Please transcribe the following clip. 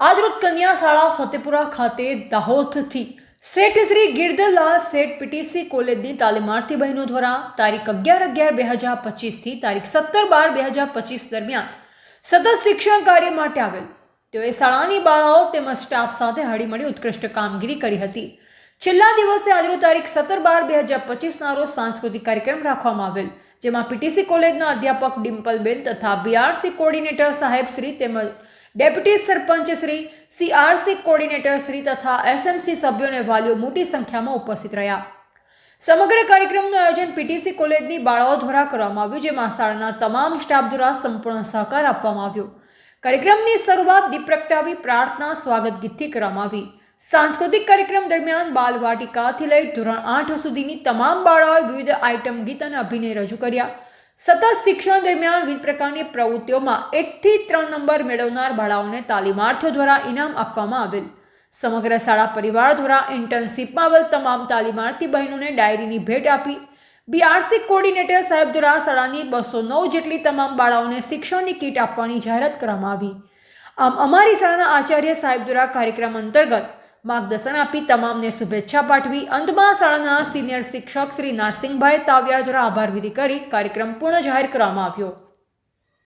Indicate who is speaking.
Speaker 1: આજરોજ કન્યા શાળા ફતેપુરા ખાતે દાહોદથી શેઠ શ્રી ગિરધરલાલ શેઠ પીટીસી કોલેજની તાલીમાર્થી બહેનો દ્વારા તારીખ અગિયાર અગિયાર બે હજાર પચીસથી તારીખ સત્તર બાર બે હજાર પચીસ દરમિયાન સતત શિક્ષણ કાર્ય માટે આવેલ. તેઓએ શાળાની બાળાઓ તેમજ સ્ટાફ સાથે હળીમળી ઉત્કૃષ્ટ કામગીરી કરી હતી. છેલ્લા દિવસે આજરોજ તારીખ સત્તર બાર બે હજાર પચીસના રોજ સાંસ્કૃતિક કાર્યક્રમ રાખવામાં આવેલ, જેમાં પીટીસી કોલેજના અધ્યાપક ડિમ્પલબેન તથા બીઆરસી કોર્ડિનેટર સાહેબ શ્રી તેમજ deputy sarpanch Shri CRC coordinator Shri તથા એસએમસી સભ્યોને વાલીઓ મોટી સંખ્યામાં ઉપસ્થિત રહ્યા. સમગ્ર કાર્યક્રમનું આયોજન પીટીસી કોલેજની બાળાઓ દ્વારા કરવામાં આવ્યું, જેમાં શાળાના તમામ સ્ટાફ દ્વારા સંપૂર્ણ સહકાર આપવામાં આવ્યો. કાર્યક્રમની શરૂઆત દીપ પ્રગટાવી પ્રાર્થના સ્વાગત ગીતથી કરવામાં આવી. સાંસ્કૃતિક કાર્યક્રમ દરમિયાન બાલવાટિકાથી લઈ ધોરણ આઠ સુધીની તમામ બાળાઓએ વિવિધ આઇટમ ગીત અને અભિનય રજૂ કર્યા. સતત શિક્ષણ દરમિયાન વિવિધ પ્રકારની પ્રવૃત્તિઓમાં એકથી ત્રણ નંબર મેળવનાર બાળાઓને તાલીમાર્થીઓ દ્વારા ઇનામ આપવામાં આવેલ. સમગ્ર શાળા પરિવાર દ્વારા ઇન્ટર્નશીપમાં આવેલ તમામ તાલીમાર્થી બહેનોને ડાયરીની ભેટ આપી. બીઆરસી કોર્ડિનેટર સાહેબ દ્વારા શાળાની બસો નવ જેટલી તમામ બાળાઓને શિક્ષણની કીટ આપવાની જાહેરાત કરવામાં આવી. આમ અમારી શાળાના આચાર્ય સાહેબ દ્વારા કાર્યક્રમ અંતર્ગત માર્ગદર્શન આપી તમામને શુભેચ્છા પાઠવી અંતમાં શાળાના સિનિયર શિક્ષક શ્રી નારસિંહભાઈ તાવિયાર દ્વારા આભાર વિધિ કરી કાર્યક્રમ પૂર્ણ જાહેર કરવામાં આવ્યો.